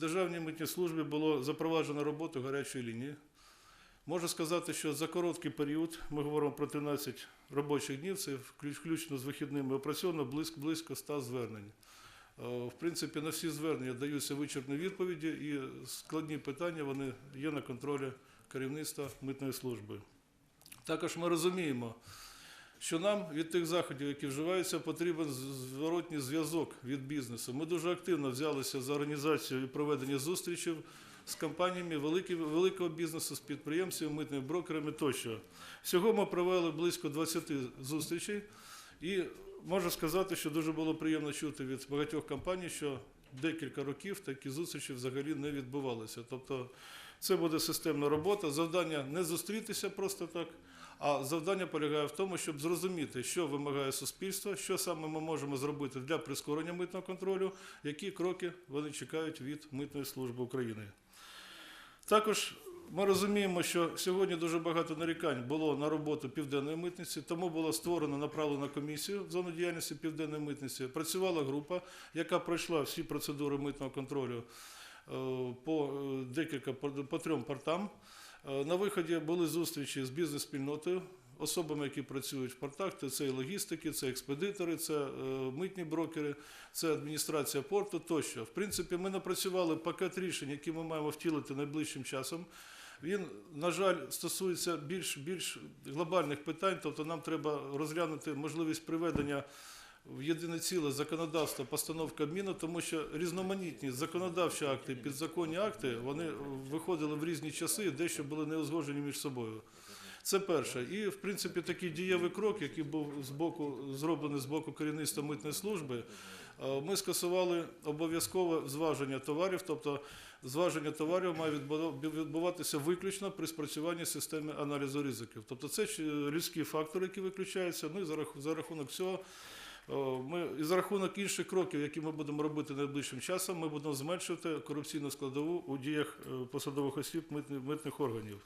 Державній митній службі було запроваджено роботу гарячої лінії. Можу сказати, що за короткий період, ми говоримо про 13 робочих днів, це включно з вихідними, опрацьовано близько, близько 100 звернень. Е, В принципі, на всі звернення даються вичерпні відповіді, і складні питання вони є на контролі керівництва митної служби. Також ми розуміємо, що нам від тих заходів, які вживаються, потрібен зворотній зв'язок від бізнесу. Ми дуже активно взялися за організацію і проведення зустрічей з компаніями великого бізнесу, з підприємцями, митними брокерами тощо. Всього ми провели близько 20 зустрічей, і можу сказати, що дуже було приємно чути від багатьох компаній, що декілька років такі зустрічі взагалі не відбувалися. Тобто це буде системна робота. Завдання не зустрітися просто так. А завдання полягає в тому, щоб зрозуміти, що вимагає суспільство, що саме ми можемо зробити для прискорення митного контролю, які кроки вони чекають від митної служби України. Також ми розуміємо, що сьогодні дуже багато нарікань було на роботу південної митниці, тому було створено направлена комісію в зону діяльності південної митниці. Працювала група, яка пройшла всі процедури митного контролю е, по е, декілька по, трьом портам. Е, На виході були зустрічі з бізнес-спільнотою, особами, які працюють в портах. Це- Це і логістики, це експедитори, це митні брокери, це адміністрація порту тощо. В принципі, ми напрацювали пакет рішень, які ми маємо втілити найближчим часом. Він, на жаль, стосується більш, більш глобальних питань, тобто нам треба розглянути можливість приведення в єдине ціле законодавство, постанов Кабміну, тому що різноманітні законодавчі акти, підзаконні акти, вони виходили в різні часи дещо були не узгоджені між собою. Це перше. І, в принципі, такий дієвий крок, який був з боку, зроблений з боку керівництва митної служби, е, ми скасували обов'язкове зваження товарів, тобто зваження товарів має відбу- відбуватися виключно при спрацюванні системи аналізу ризиків. Тобто це е, людські фактори, які виключаються. Ну і за рахунок цього Ми і за рахунок інших кроків, які ми будемо робити найближчим часом, ми будемо зменшувати корупційну складову у діях е, посадових осіб митних органів.